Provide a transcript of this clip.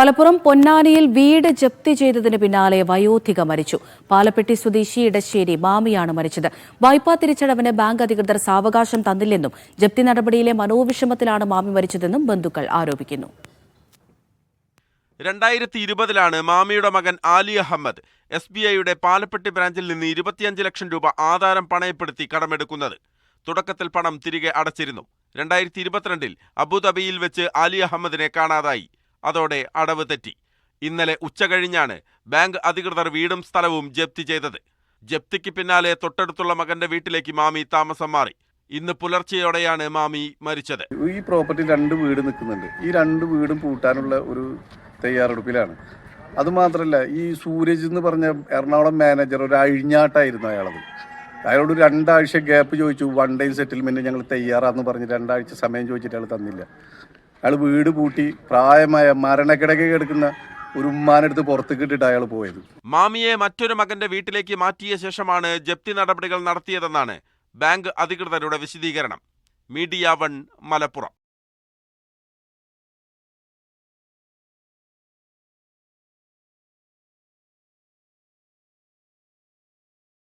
മലപ്പുറം പൊന്നാനിയിൽ വീട് ജപ്തി ചെയ്തതിന് പിന്നാലെ വയോധിക മരിച്ചു. പാലപ്പെട്ടി സ്വദേശി ഇടശ്ശേരി മാമിയാണ് മരിച്ചത്. വായ്പാ തിരിച്ചടവിന് ബാങ്ക് അധികൃതർ സാവകാശം തന്നില്ലെന്നും ജപ്തി നടപടിയിലെ മനോവിഷമത്തിലാണ് മാമി മരിച്ചതെന്നും ബന്ധുക്കൾ ആരോപിക്കുന്നു. രണ്ടായിരത്തി ഇരുപതിലാണ് മാമിയുടെ മകൻ ആലി അഹമ്മദ് എസ് ബി ഐയുടെ പാലപ്പെട്ടി ബ്രാഞ്ചിൽ നിന്ന് ഇരുപത്തിയഞ്ച് ലക്ഷം രൂപ ആധാരം പണയപ്പെടുത്തി കടമെടുക്കുന്നത്. തുടക്കത്തിൽ പണം തിരികെ അടച്ചിരുന്നു. രണ്ടായിരത്തി ഇരുപത്തിരണ്ടിൽ അബുദാബിയിൽ വെച്ച് ആലി അഹമ്മദിനെ കാണാതായി. അതോടെ അടവ് തെറ്റി. ഇന്നലെ ഉച്ചകഴിഞ്ഞാണ് ബാങ്ക് അധികൃതർ വീടും സ്ഥലവും ജപ്തി ചെയ്തത്. ജപ്തിക്ക് പിന്നാലെ തൊട്ടടുത്തുള്ള മകന്റെ വീട്ടിലേക്ക് മാമി താമസം മാറി. ഇന്ന് പുലർച്ചെയോടെയാണ് മാമി മരിച്ചത്. ഈ പ്രോപ്പർട്ടി രണ്ട് വീട് നിൽക്കുന്നുണ്ട്. ഈ രണ്ട് വീടും പൂട്ടാനുള്ള ഒരു തയ്യാറെടുപ്പിലാണ്. അതുമാത്രമല്ല ഈ സൂരജ് എന്ന് പറഞ്ഞ എറണാകുളം മാനേജർ ഒരു അഴിഞ്ഞാട്ടായിരുന്നു അയാളത്. അയാളോട് രണ്ടാഴ്ച ഗ്യാപ്പ് ചോദിച്ചു വൺ ഡേ സെറ്റിൽമെന്റ് ഞങ്ങൾ തയ്യാറാന്ന് പറഞ്ഞ് രണ്ടാഴ്ച സമയം ചോദിച്ചിട്ട് അയാൾ തന്നില്ല. അയാൾ വീട് പൂട്ടി പ്രായമായ മരണക്കിടക്ക് കിടക്കുന്ന ഒരു ഉമ്മാനെടുത്ത് പുറത്തേക്ക് ഇട്ടിട്ട് അയാൾ പോയത്. മാമിയെ മറ്റൊരു മകന്റെ വീട്ടിലേക്ക് മാറ്റിയ ശേഷമാണ് ജപ്തി നടപടികൾ നടത്തിയതെന്നാണ് ബാങ്ക് അധികൃതരുടെ വിശദീകരണം. Media one Malappuram.